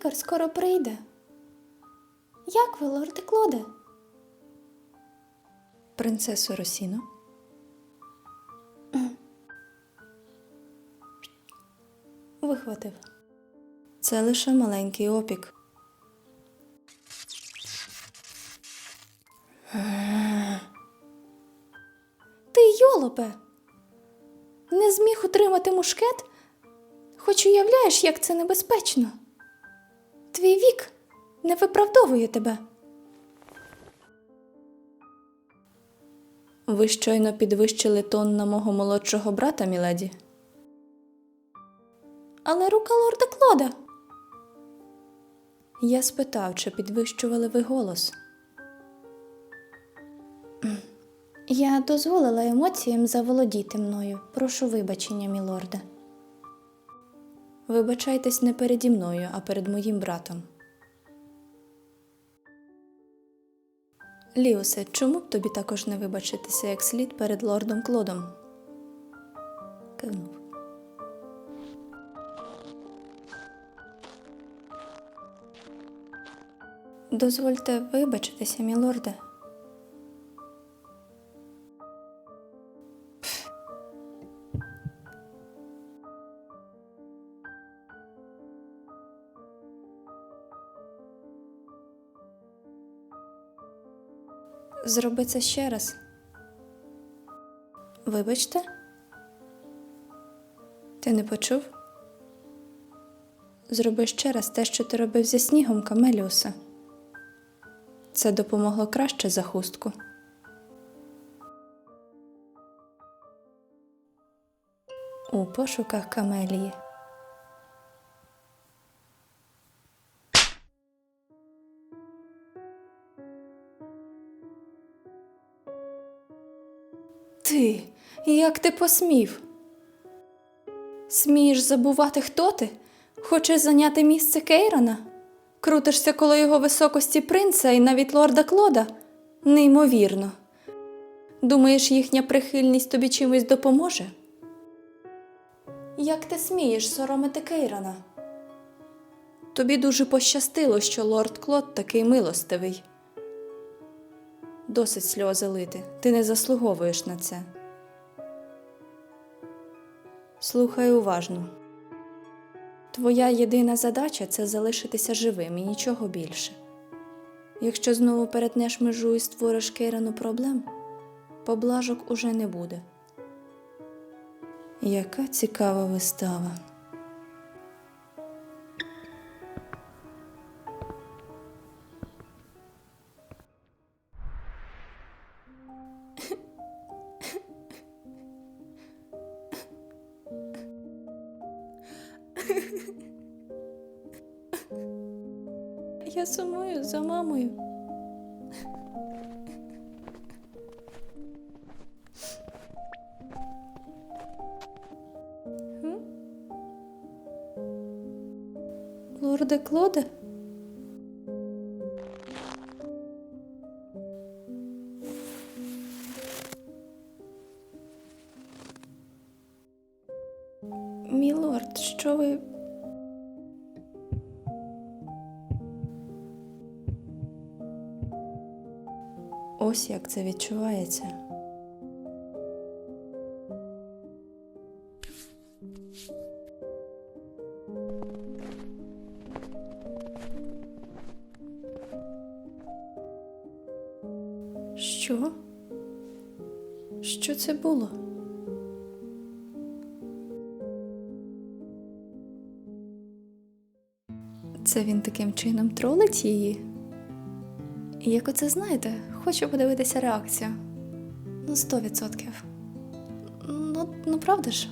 лікар скоро прийде. Як ви, лорде Клоде? Принцесо Росіно. Вихватив. Це лише маленький опік. Ти, йолопе, не зміг утримати мушкет, хоч уявляєш, як це небезпечно. Твій вік не виправдовує тебе. Ви щойно підвищили тон на мого молодшого брата, міледі. Але рука лорда Клода. Я спитав, чи підвищували ви голос. Я дозволила емоціям заволодіти мною. Прошу вибачення, мілорде. Вибачайтесь не переді мною, а перед моїм братом. Ліусе, чому б тобі також не вибачитися як слід перед лордом Клодом? Кивнув. Дозвольте вибачитися, мілорде. Зроби це ще раз. Вибачте? Ти не почув? Зроби ще раз те, що ти робив зі снігом, Камеліуса. Це допомогло краще за хустку. У пошуках камелії. Ти, як ти посмів? Смієш забувати, хто ти? Хочеш зайняти місце Кейрона? Крутишся коло його високості принца і навіть лорда Клода? Неймовірно. Думаєш, їхня прихильність тобі чимось допоможе? Як ти смієш соромити Кейрона? Тобі дуже пощастило, що лорд Клод такий милостивий. Досить сльози лити, ти не заслуговуєш на це. Слухай уважно. Твоя єдина задача це залишитися живим і нічого більше. Якщо знову перетнеш межу і створиш Кейрану проблем, поблажок уже не буде. Яка цікава вистава. Я сумую за мамою. Лорде Клоде? Мілорд, що ви Ось як це відчувається. Що? Що це було? Це він таким чином тролить її? І Як оце знаєте, хочу подивитися реакцію. Ну, сто відсотків. Ну, ну правда ж?